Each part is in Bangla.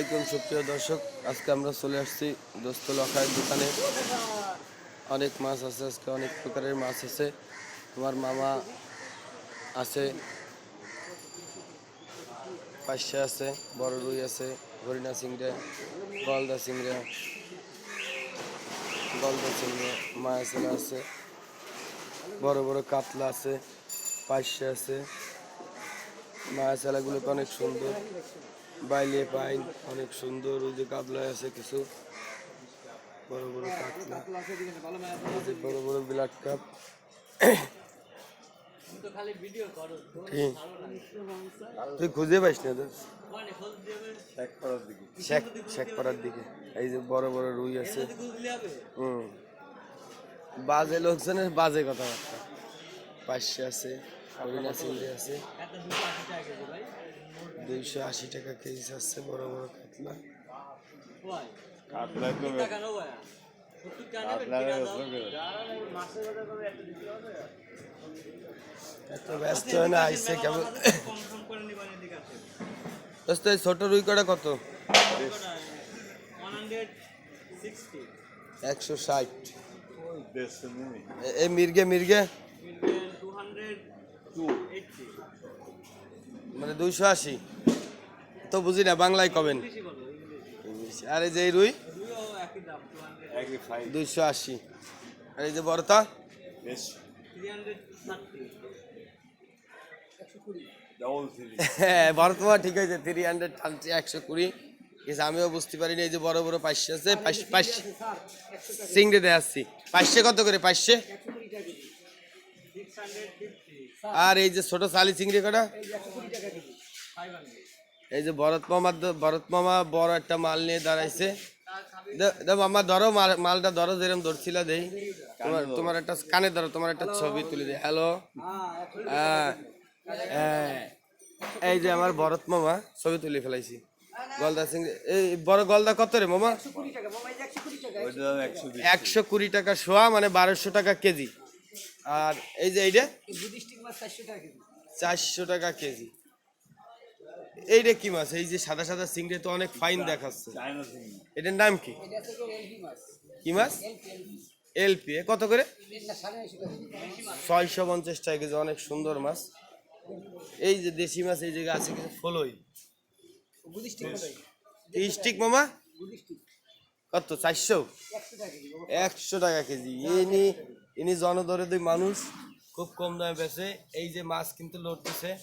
আলাইকুম, সুপ্রিয় দর্শক। আজকে আমরা চলে আসছি দোস্ত লখায়ের দোকানে। অনেক মাছ আছে, আজকে অনেক প্রকারের মাছ আছে। তোমার মামা আছে, পাশে আছে, বড় রুই আছে, হরিণা চিংড়া, গলদা চিংড়া গলদা চিংড়া মায়াচেলা আছে, বড় বড় কাতলা আছে, পাশে আছে। মায়া ছেলাগুলোকে অনেক সুন্দর। বাইলে পাইন অনেক সুন্দর, ওই যে কাবলায় আছে কিছু। বড় বড় কাতলা। বড় বড় ব্লাড কাপ। তুই খুঁজে পাইস না তো? শেখ শেখ পাড়ার দিকে। এই যে বড় বড় রুই আছে। হুম। বাজে লোকজনের বাজে কথাবার্তা। পাশে আছে। আছে। দুইশো আশি টাকা কেজি আছে বড় বড় কাতলা। কাতলা এত ব্যস্ত হয় না আইসে কেমন দোস্ত এই ছোট রুই কটা কত? একশো ষাট। এই মির্গে মির্গে। দুইশো আশি। তো বুঝি না বাংলায় কবেন? ইংলিশ। আর এই যে এই রুই? একই দুইশো আশি। আর এই যে বড়তা বেশ। হ্যাঁ বর্তমান ঠিক আছে থ্রি হান্ড্রেড থার্টি একশো কুড়ি। কিন্তু আমিও বুঝতে পারিনি এই যে বড় বড় পাঁচশো আছে পাঁচ- পাঁচ চিংড়ি দিয়ে আসছি পাঁচশো কত করে পাঁচশো আর এই যে ছোট চালি চিংড়ি কটা? এই যে ভরত মামা ভরত মামা বড় একটা মাল নিয়ে দাঁড়াইছে। মামা ধরো মালটা ধরো যেরকম ধরছিল দেই। তোমার তোমার একটা কানে ধরো তোমার একটা ছবি তুলে দেয় হ্যালো হ্যাঁ। এই যে আমার ভরত মামা ছবি তুলে ফেলাইছি। গলদা সিং এই বড় গলদা কত রে মামা? একশো কুড়ি টাকা শোয়া মানে বারোশো টাকা কেজি। আর এই যে এইটা? চারশো টাকা কেজি। এইটা কি মাছ? এই যে সাদা সাদা চিংড়ি তো অনেক ফাইন দেখাচ্ছে। এটার নাম কি? কি মাছ? এলপি কত করে? ছয়শো পঞ্চাশ টাকা কেজি অনেক সুন্দর মাছ। এই যে দেশি মাছ এই জায়গায় আছে কিছু ফলই। স্টিক মামা? কত? চারশো? একশো টাকা কেজি। ইনি ইনি জনদরদি মানুষ খুব কম দামে বেছে এই যে মাছ কিন্তু লড়তেছে।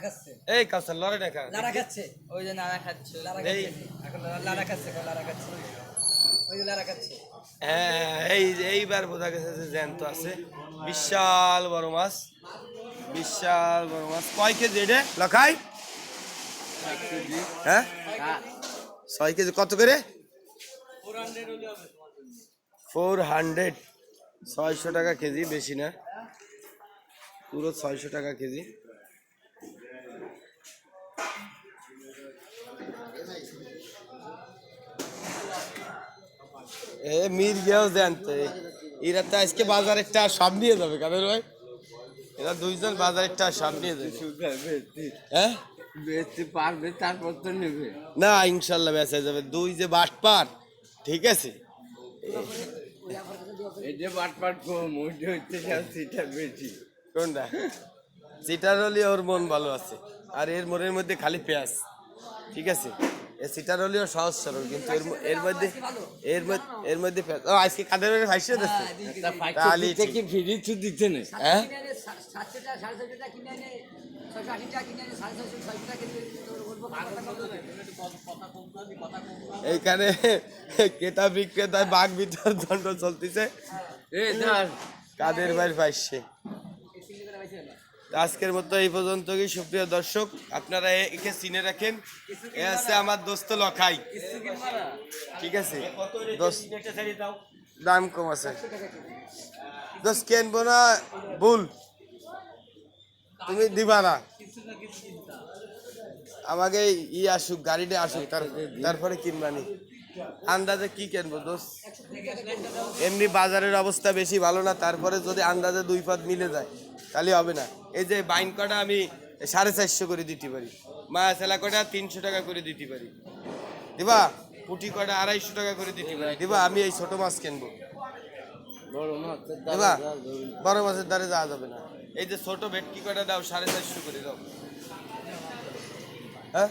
খাচ্ছে। এই লড়ে দেখা খাচ্ছে। ওই যে নারা খাচ্ছে। লারা খাচ্ছে। এখন লারা- লারা খাচ্ছে এখন খাচ্ছে। ওই যে লারা খাচ্ছে। হ্যাঁ এই যে এইবার বোঝা গেছে যে জ্যান্ত আছে। বিশাল বড় মাছ। বিশাল বড় মাছ। কয় কেজি এটা? লখাই? হ্যাঁ? ছয় কেজি কত করে? Four hundred. ছয়শো টাকা কেজি বেশি না। পুরো ছয়শো টাকা কেজি। এ মির গেও জানতে এরা তো আজকে বাজারেরটা সব নিয়ে যাবে কাদের ভাই? এরা দুইজন বাজারেরটা সব নিয়ে যাবে। হ্যাঁ বেচতে পারবে তারপর তো নেবে। না ইনশাল্লাহ বেঁচে যাবে। দুই যে বাট পার ঠিক আছে? এই যে বাটপাট কম ওইটা হচ্ছে সেটা বেশি। কোনটা? সিটার হলে ওর মন ভালো আছে আর এর মনের মধ্যে খালি পেঁয়াজ। ঠিক আছে? এ সিটার হলেও সহজ সরল কিন্তু এর এর মধ্যে এর মধ্যে এর মধ্যে ও আজকে কাদের বাড়ি ভাইসে দিচ্ছে তাহলে ঠিক। কি ফ্রি তো দিচ্ছে না হ্যাঁ এইখানে ক্রেতা বিক্রেতায় বাঘ বিতর দণ্ড চলতেছে। কাদের বাড়ি পাইছে আজকের মতো এই পর্যন্ত কি সুপ্রিয় দর্শক আপনারা একে চিনে রাখেন। এ আছে আমার দোস্ত লখাই। ঠিক আছে? দোস্ত দাম কম আছে। দোস্ত কেনবো না? ভুল। তুমি দিবা না। আমাকে ই আসুক গাড়িটা আসুক তার- তারপরে কিনবানি আন্দাজে কি কিনবো দোষ এমনি বাজারের অবস্থা বেশি ভালো না তারপরে যদি আন্দাজে দুই পাত মিলে যায় তাহলে হবে না। এই যে বাইন কটা আমি সাড়ে চারশো করে দিতে পারি। মাছ কটা তিনশো টাকা করে দিতে পারি। দিবা পুটি কটা আড়াইশো টাকা করে দিতে পারি। দিবা আমি এই ছোট মাছ কিনবো। দিবা বড় মাছের দ্বারে যাওয়া যাবে না। এই যে ছোট ভেটকি কটা দাও সাড়ে চারশো করে দাও। হ্যাঁ?